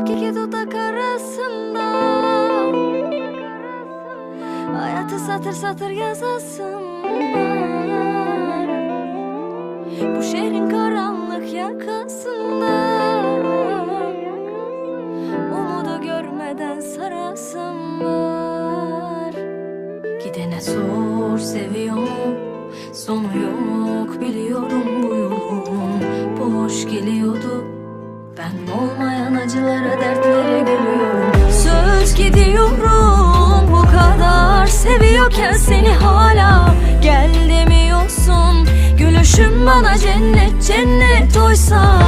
Mutluluk iki dudak arasında Hayatı satır satır yazasın Bu şehrin karanlık yakasında. Umudu görmeden sarasın var Gidene sor seviyor? Sonu yok biliyorum bu yolun. Boş geliyordu Ben olmayan acılara dertlere gülüyorum. Söz gidiyorum bu kadar Seviyorken seni hala Gel demiyorsun. Gülüşün bana cennet cennet oysa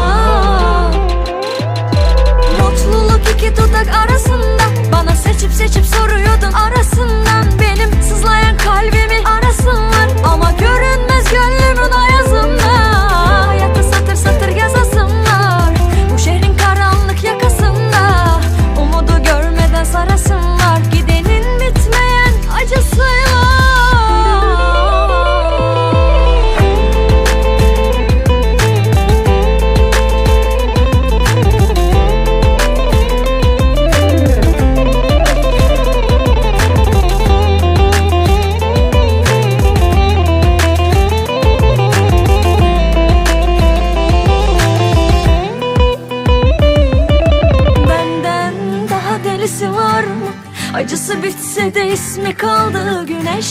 Acısı bitse de ismi kaldı güneş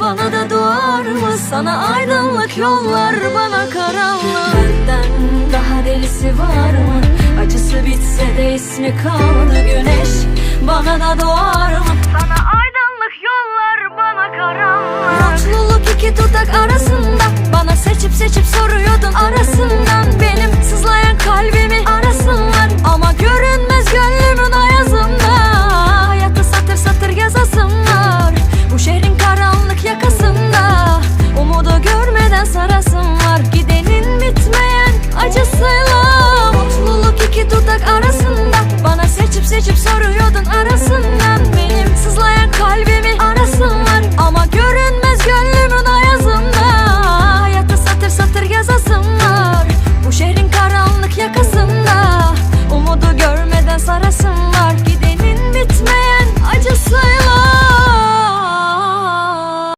Bana da doğar mı? Sana aydınlık yollar bana karanlık Benden daha delisi var mı? Acısı bitse de ismi kaldı güneş Bana da doğar mı? Sana aydınlık yollar bana karanlık Mutluluk iki dudak arasında Çıkarıyordun arasından benim sızlayan kalbimi.